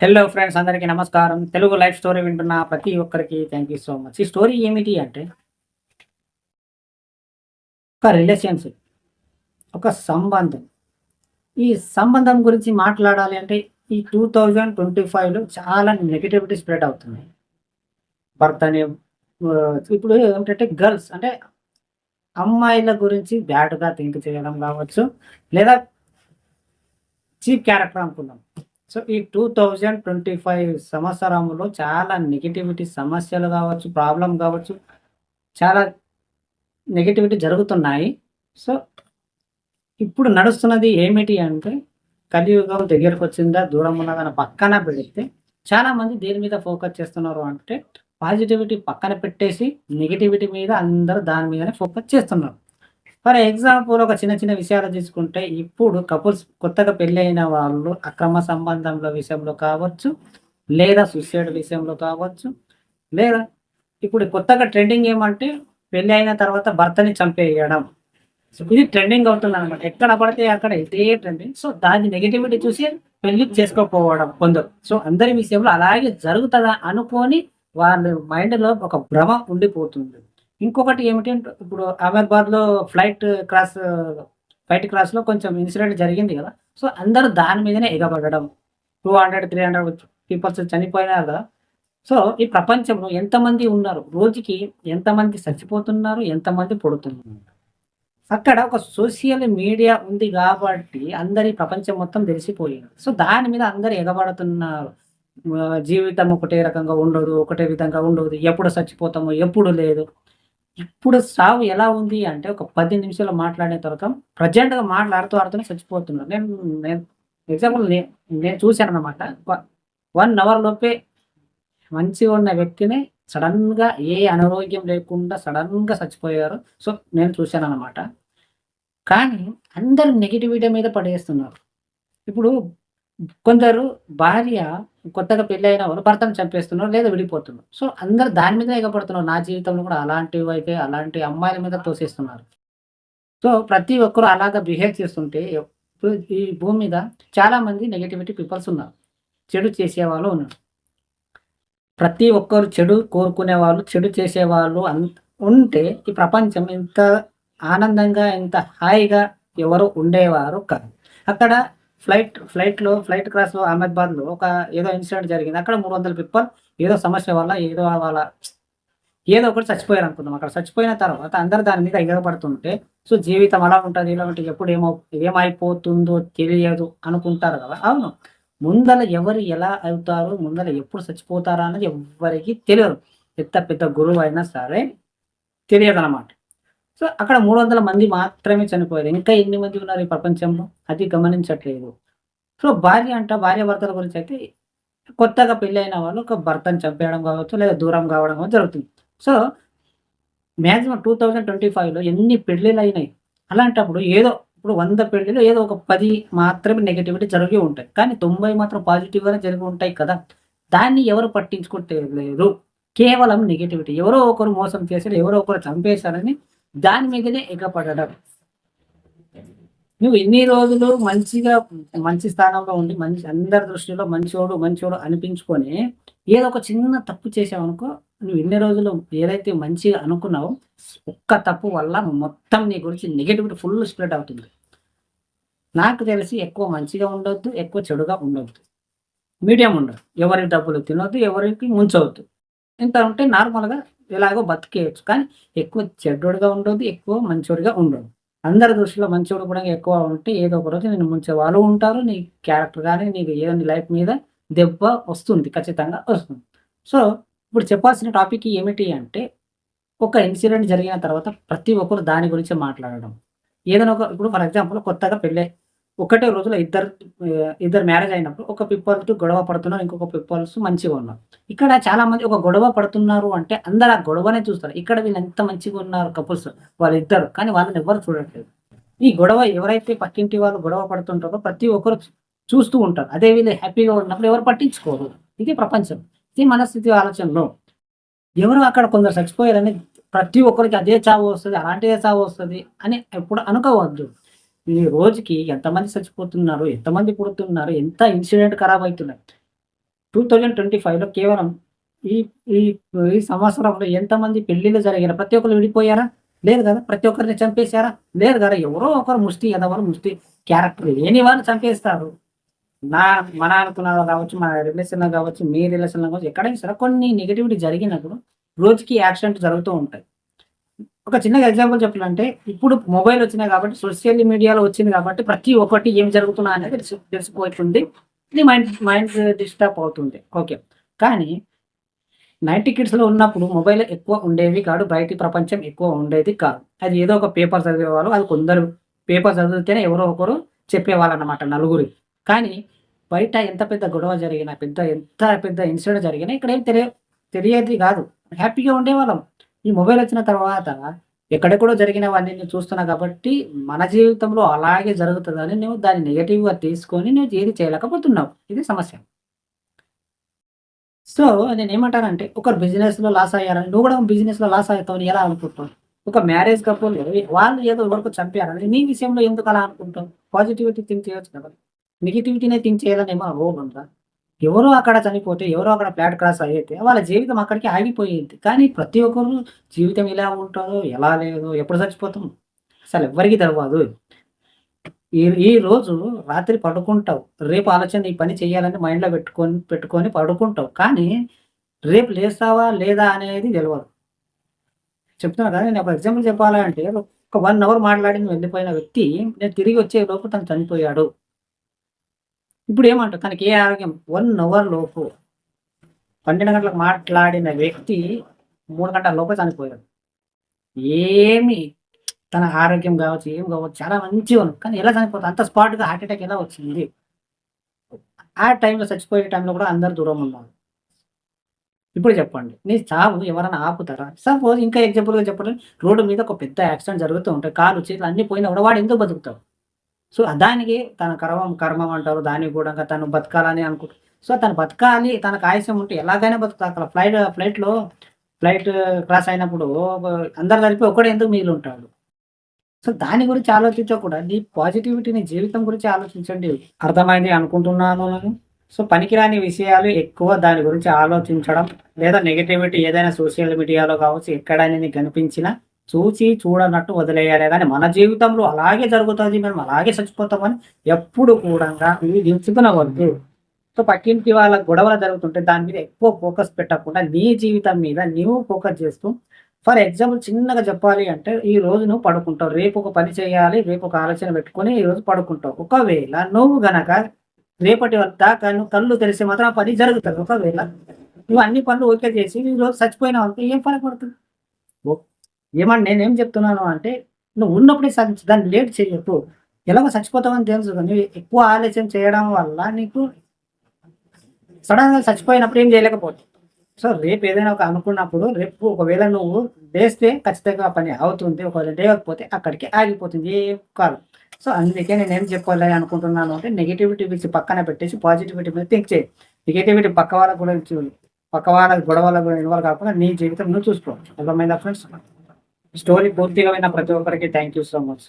Hello friends అందరికీ నమస్కారం. Telugu life story వింటున్న ప్రతి ఒక్కరికి థ్యాంక్ యూ సో మచ్ ఈ స్టోరీ ఏమిటి అంటే ఒక రిలేషన్షిప్ ఒక సంబంధం. ఈ సంబంధం గురించి మాట్లాడాలి అంటే ఈ టూ థౌజండ్ ట్వంటీ ఫైవ్లో చాలా నెగిటివిటీ స్ప్రెడ్ అవుతుంది భర్త అనే ఇప్పుడు ఏమిటంటే గర్ల్స్ అంటే అమ్మాయిల గురించి బ్యాడ్గా థింక్ చేయడం కావచ్చు లేదా చీప్ క్యారెక్టర్ అనుకుందాం. సో ఈ టూ థౌజండ్ ట్వంటీ ఫైవ్ సంవత్సరంలో చాలా నెగిటివిటీ సమస్యలు కావచ్చు ప్రాబ్లం కావచ్చు చాలా నెగిటివిటీ జరుగుతున్నాయి. సో ఇప్పుడు నడుస్తున్నది ఏమిటి అంటే కలియుగం దగ్గరకు వచ్చిందా దూరం ఉన్నదని పక్కన పెడితే చాలామంది దేని మీద ఫోకస్ చేస్తున్నారు అంటే పాజిటివిటీ పక్కన పెట్టేసి నెగిటివిటీ మీద అందరూ దాని మీదనే ఫోకస్ చేస్తున్నారు. ఫర్ ఎగ్జాంపుల్ ఒక చిన్న చిన్న విషయాలు తీసుకుంటే ఇప్పుడు కపుల్స్ కొత్తగా పెళ్ళైన వాళ్ళు అక్రమ సంబంధం విషయంలో కావచ్చు లేదా సూసైడ్ విషయంలో కావచ్చు లేదా ఇప్పుడు కొత్తగా ట్రెండింగ్ ఏమంటే పెళ్ళి అయిన తర్వాత భర్తని చంపేయడం. సో ఇది ట్రెండింగ్ అవుతుంది అనమాట ఎక్కడ పడితే అక్కడ ఇదే ట్రెండింగ్ సో దాని నెగిటివిటీ చూసి పెళ్ళి చేసుకోకపోవడం కొందరు. సో అందరి విషయంలో అలాగే జరుగుతుందా అనుకొని వాళ్ళ మైండ్లో ఒక భ్రమ ఉండిపోతుంది. ఇంకొకటి ఏమిటంటే ఇప్పుడు అహ్మదాబాద్లో ఫ్లైట్ క్రాస్ ఫ్లైట్ క్రాస్లో కొంచెం ఇన్సిడెంట్ జరిగింది కదా. సో అందరూ దాని మీదనే ఎగబడడం. Two hundred three hundred peoples చనిపోయినారు కదా. సో ఈ ప్రపంచంలో ఎంతమంది ఉన్నారు? రోజుకి ఎంతమంది చచ్చిపోతున్నారు? ఎంతమంది పడుతున్నారు? అక్కడ ఒక సోషల్ మీడియా ఉంది కాబట్టి అందరి ప్రపంచం మొత్తం తెలిసిపోయింది. సో దాని మీద అందరు ఎగబడుతున్నారు. జీవితం ఒకటే రకంగా ఉండదు ఒకటే విధంగా ఉండదు. ఎప్పుడు చచ్చిపోతామో ఎప్పుడు లేదు. ఇప్పుడు సావు ఎలా ఉంది అంటే ఒక పది నిమిషాలు మాట్లాడిన తర్వాత ప్రజెంట్గా మాట్లాడుతూ ఆడుతూనే చచ్చిపోతున్నారు. నేను నేను ఎగ్జాంపుల్ నేను చూశాను అనమాట వన్ అవర్ లోపే మంచిగా ఉన్న వ్యక్తిని సడన్గా ఏ అనారోగ్యం లేకుండా సడన్గా చచ్చిపోయారు. సో నేను చూశాను అనమాట కానీ అందరు నెగిటివిటీ మీద పడేస్తున్నారు. ఇప్పుడు కొందరు భార్య కొత్తగా పెళ్ళి అయిన వాళ్ళు భర్తను చంపేస్తున్నారు లేదా విడిపోతున్నారు. సో అందరు దాని మీద ఎగపడుతున్నారు నా జీవితంలో కూడా అలాంటి వైపే అలాంటి అమ్మాయిల మీద తోసేస్తున్నారు. సో ప్రతి ఒక్కరు అలాగా బిహేవ్ చేస్తుంటే ఈ భూమి మీద చాలా మంది నెగిటివిటీ పీపుల్స్ ఉన్నారు. చెడు చేసేవాళ్ళు ఉన్నారు. ప్రతి ఒక్కరు చెడు కోరుకునే వాళ్ళు చెడు చేసేవాళ్ళు అంత ఉంటే ఈ ప్రపంచం ఇంత ఆనందంగా ఇంత హాయిగా ఎవరు ఉండేవారు కాదు. అక్కడ ఫ్లైట్ ఫ్లైట్లో ఫ్లైట్ క్రాస్లో అహ్మదాబాద్లో ఒక ఏదో ఇన్సిడెంట్ జరిగింది. అక్కడ మూడు వందల పీపుల్ ఏదో సమస్య వల్ల ఏదో వాళ్ళ ఏదో ఒకటి చచ్చిపోయారు అనుకుందాం అక్కడ చచ్చిపోయిన తర్వాత అందరు దాని మీద ఎగబడుతుంటే సో జీవితం అలా ఉంటుంది ఇలా ఉంటుంది ఎప్పుడు ఏమో ఏమైపోతుందో తెలియదు అనుకుంటారు కదా. అవును. ముందల ఎవరు ఎలా అవుతారు ముందల ఎప్పుడు చచ్చిపోతారా అన్నది ఎవరికి తెలియదు. పెద్ద పెద్ద గురువు అయినా సరే తెలియదు అనమాట సో అక్కడ మూడు వందల మంది మాత్రమే చనిపోయారు. ఇంకా ఎన్ని మంది ఉన్నారు ఈ ప్రపంచంలో? అది గమనించట్లేదు. సో భార్య అంట భార్య భర్తల గురించి అయితే కొత్తగా పెళ్ళి అయిన వాళ్ళు ఒక భర్తను చంపేయడం కావచ్చు లేదా దూరం కావడం కావచ్చు జరుగుతుంది. So maximum two thousand twenty ఫైవ్లో ఎన్ని పెళ్ళిళ్ళు అయినాయి? అలాంటప్పుడు ఏదో ఇప్పుడు వంద పెళ్ళిలో ఏదో ఒక పది మాత్రమే నెగిటివిటీ జరిగి ఉంటాయి. కానీ తొంభై మాత్రం పాజిటివ్గానే జరిగి ఉంటాయి కదా. దాన్ని ఎవరు పట్టించుకుంటే లేరు కేవలం నెగిటివిటీ. ఎవరో ఒకరు మోసం చేశారు ఎవరో ఒకరు చంపేశారని దాని మీదనే ఎగపడడం నువ్వు ఇన్ని రోజులు మంచిగా మంచి స్థానంలో ఉండి మంచి అందరి దృష్టిలో మంచోడు మంచోడు అనిపించుకొని ఏదో ఒక చిన్న తప్పు చేసావనుకో నువ్వు ఇన్ని రోజులు ఏదైతే మంచిగా అనుకున్నావో ఒక్క తప్పు వల్ల మొత్తం నీ గురించి నెగిటివిటీ ఫుల్ స్ప్రెడ్ అవుతుంది. నాకు తెలిసి ఎక్కువ మంచిగా ఉండొద్దు ఎక్కువ చెడుగా ఉండొద్దు. మీడియం ఉండదు. ఎవరికి డబ్బులు తినొద్దు ఎవరికి ముంచవద్దు ఇంత ఉంటే నార్మల్గా ఎలాగో బతికేయచ్చు. కానీ ఎక్కువ చెడ్డోడుగా ఉండదు ఎక్కువ మంచోడిగా ఉండదు అందరి దృష్టిలో మంచోడు కూడా ఎక్కువ ఉంటే ఏదో ఒక రోజు నేను ముంచే వాళ్ళు ఉంటారు నీ క్యారెక్టర్ కానీ నీకు ఏదో నీ లైఫ్ మీద దెబ్బ వస్తుంది ఖచ్చితంగా వస్తుంది. సో ఇప్పుడు చెప్పాల్సిన టాపిక్ ఏమిటి అంటే ఒక ఇన్సిడెంట్ జరిగిన తర్వాత ప్రతి ఒక్కరు దాని గురించి మాట్లాడడం. ఏదైనా ఒక ఇప్పుడు ఫర్ ఎగ్జాంపుల్ కొత్తగా పెళ్ళి ఒకటే రోజులో ఇద్దరు ఇద్దరు మ్యారేజ్ అయినప్పుడు ఒక పిప్పల్తో గొడవ పడుతున్నారు ఇంకొక పిప్పల్స్ మంచిగా ఉన్నారు. ఇక్కడ చాలా మంది ఒక గొడవ పడుతున్నారు అంటే అందరు ఆ గొడవనే చూస్తారు. ఇక్కడ వీళ్ళు ఎంత మంచిగా ఉన్నారు కపుల్స్ వాళ్ళిద్దరు. కానీ వాళ్ళని ఎవరు చూడట్లేదు. ఈ గొడవ ఎవరైతే పక్కింటి వాళ్ళు గొడవ పడుతుంటారో ప్రతి ఒక్కరు చూస్తూ ఉంటారు. అదే వీళ్ళు హ్యాపీగా ఉన్నప్పుడు ఎవరు పట్టించుకోరు. ఇది ప్రపంచం. ఇది మనస్థితి ఆలోచనలో. ఎవరు అక్కడ కొందరు చచ్చిపోయారని ప్రతి ఒక్కరికి అదే చావు వస్తుంది అలాంటిదే చావు వస్తుంది అని ఎప్పుడు అనుకోవద్దు. ఈ రోజుకి ఎంతమంది చచ్చిపోతున్నారు ఎంతమంది పుడుతున్నారు ఎంత ఇన్సిడెంట్ ఖరాబ్ అవుతున్నాయి? టూ థౌజండ్ ట్వంటీ ఫైవ్లో కేవలం ఈ ఈ ఈ సంవత్సరంలో ఎంతమంది పెళ్ళిళ్ళు జరిగిన ప్రతి ఒక్కరు విడిపోయారా? లేదు కదా? ప్రతి ఒక్కరిని చంపేశారా? లేదు కదా? ఎవరో ఒకరు ముష్టి ఎదవరు ముష్టి క్యారెక్టర్ లేని వారు చంపేస్తారు. నా మన అనుకున్న కావచ్చు మన రిలేషన్లో కావచ్చు మీ రిలేషన్లో కావచ్చు ఎక్కడైనా సరే కొన్ని నెగిటివిటీ జరిగినప్పుడు రోజుకి యాక్సిడెంట్ జరుగుతూ ఉంటాయి. ఒక చిన్న ఎగ్జాంపుల్ చెప్పాలంటే ఇప్పుడు మొబైల్ వచ్చినాయి కాబట్టి సోషల్ మీడియాలో వచ్చింది కాబట్టి ప్రతి ఒక్కటి ఏం జరుగుతున్నా అనేది తెలిసిపోతుంది. ఇది మైండ్ మైండ్ డిస్టర్బ్ అవుతుంది. ఓకే కానీ నైన్టీ కిడ్స్లో ఉన్నప్పుడు మొబైల్ ఎక్కువ ఉండేవి కాదు బయటి ప్రపంచం ఎక్కువ ఉండేది కాదు. అది ఏదో ఒక పేపర్ చదివేవాళ్ళు అది కొందరు పేపర్ చదివితేనే ఎవరో ఒకరు చెప్పేవాళ్ళు అన్నమాట నలుగురి. కానీ బయట ఎంత పెద్ద గొడవ జరిగినా పెద్ద ఎంత పెద్ద ఇన్సిడెంట్ జరిగినా ఇక్కడ ఏం తెలియ తెలియదు కాదు. హ్యాపీగా ఉండేవాళ్ళం. ఈ మొబైల్ వచ్చిన తర్వాత ఎక్కడెక్కడో జరిగినవన్నీ నేను చూస్తున్నా కాబట్టి మన జీవితంలో అలాగే జరుగుతుందని నువ్వు దాన్ని నెగటివ్గా తీసుకొని నువ్వు ఏది చేయలేకపోతున్నావు. ఇది సమస్య. సో నేను ఏమంటానంటే ఒకరు బిజినెస్లో లాస్ అయ్యారని నువ్వు కూడా బిజినెస్లో లాస్ అవుతావు ఎలా అనుకుంటావు ఒక మ్యారేజ్ కపుల్ వాళ్ళు ఏదో ఎవరికి చంపారని నీ విషయంలో ఎందుకు అలా అనుకుంటావు పాజిటివిటీ థింక్ చేయొచ్చు కదా నెగిటివిటీనే థింక్ చేయాలని ఏమో రోల్ ఉందా? ఎవరో అక్కడ చనిపోతే ఎవరో అక్కడ ఫ్లాట్ క్రాస్ అయితే వాళ్ళ జీవితం అక్కడికి ఆగిపోయేది. కానీ ప్రతి ఒక్కరు జీవితం ఎలా ఉంటుందో ఎలా లేదో ఎప్పుడు చచ్చిపోతాం? అసలు ఎవరికి తెలియదు ఈ ఈ రోజు రాత్రి పడుకుంటావు. రేపు ఆలోచన ఈ పని చేయాలని మైండ్లో పెట్టుకొని పెట్టుకొని పడుకుంటావు. కానీ రేపు లేస్తావా లేదా అనేది తెలియదు చెప్తున్నా కదా నేను ఒక ఎగ్జాంపుల్ చెప్పాలంటే ఒక వన్ అవర్ మాట్లాడి వెళ్ళిపోయిన వ్యక్తి నేను తిరిగి వచ్చే లోపు తను చనిపోయాడు. ఇప్పుడు ఏమంటారు తనకి ఏ ఆరోగ్యం? వన్ అవర్ లోపు. పన్నెండు గంటలకు మాట్లాడిన వ్యక్తి మూడు గంటల లోపు చనిపోయాడు. ఏమి? తన ఆరోగ్యం కావచ్చు ఏం కావచ్చు చాలా మంచిగా ఉంది. కానీ ఎలా చనిపోతుంది అంత స్పాట్గా హార్ట్ అటాక్ ఎలా వచ్చింది? ఆ టైంలో చచ్చిపోయే టైంలో కూడా అందరు దూరం ఉన్నారు. ఇప్పుడు చెప్పండి. నీ చావు ఎవరైనా ఆపుతారా? సపోజ్ ఇంకా ఎగ్జాంపుల్గా చెప్పండి రోడ్డు మీద ఒక పెద్ద యాక్సిడెంట్ జరుగుతూ ఉంటాయి కాలు చేతులు అన్ని పోయినా కూడా వాడు ఎందుకు బతుకుతావు సో దానికి తన కర్మం కర్మం అంటారు దానికి కూడా తను బతకాలని అనుకుంటు సో తను బతకాలి తనకు ఆయాసం ఉంటే ఎలాగైనా బతుకుతా అక్కడ ఫ్లైట్ ఫ్లైట్లో ఫ్లైట్ క్రాస్ అయినప్పుడు అందరు కలిపి ఒకడే ఎందుకు మిగిలి ఉంటాడు? సో దాని గురించి ఆలోచించకుండా నీ పాజిటివిటీని జీవితం గురించి ఆలోచించండి. అర్థమైంది అనుకుంటున్నాను నేను. సో పనికిరాని విషయాలు ఎక్కువ దాని గురించి ఆలోచించడం లేదా నెగిటివిటీ ఏదైనా సోషల్ మీడియాలో కావచ్చు ఎక్కడైనా అనేది కనిపించినా చూసి చూడనట్టు వదిలేయాలి కానీ మన జీవితంలో అలాగే జరుగుతుంది మేము అలాగే చచ్చిపోతామని ఎప్పుడు కూడా ఇవి దించుకునవద్దు సో పక్కింటి వాళ్ళ గొడవలు జరుగుతుంటే దాని మీద ఎక్కువ ఫోకస్ పెట్టకుండా నీ జీవితం మీద నీవు ఫోకస్ చేస్తూ ఫర్ ఎగ్జాంపుల్ చిన్నగా చెప్పాలి అంటే ఈ రోజు నువ్వు పడుకుంటావు రేపు ఒక పని చేయాలి రేపు ఒక ఆలోచన పెట్టుకొని ఈ రోజు పడుకుంటావు. ఒకవేళ నువ్వు గనక రేపటి దాకా నువ్వు కళ్ళు తెలిసి మాత్రం ఆ పని జరుగుతుంది. ఒకవేళ నువ్వు అన్ని పనులు ఓకే చేసి ఈ రోజు చచ్చిపోయినావు అంటే ఏం పని పడుతుంది? ఏమన్నా నేనేం చెప్తున్నాను అంటే నువ్వు ఉన్నప్పుడే సాధించు దాన్ని లేట్ చేయకు ఎలాగో చచ్చిపోతావని తెలుసు కానీ ఎక్కువ ఆలస్యం చేయడం వల్ల నీకు సడన్గా చచ్చిపోయినప్పుడు ఏం చేయలేకపోతుంది సో రేపు ఏదైనా ఒక అనుకున్నప్పుడు రేపు ఒకవేళ నువ్వు వేస్తే ఖచ్చితంగా పని అవుతుంది ఒకవేళ లేకపోతే అక్కడికి ఆగిపోతుంది ఏ కాదు. సో అందుకే నేను ఏం చెప్పాలి అనుకుంటున్నాను అంటే నెగిటివిటీ గురించి పక్కన పెట్టేసి పాజిటివిటీ మీద థింక్ చేయి. నెగిటివిటీ పక్క వాళ్ళ గురించి పక్క వాళ్ళ గొడవల గురించి ఇన్వాల్వ్ కాకుండా నీ జీవితం నువ్వు చూసుకో. అర్థమైందా ఫ్రెండ్స్ స్టోరీ పూర్తిగా విన్న ప్రతి ఒక్కరికి థ్యాంక్ యూ సో మచ్.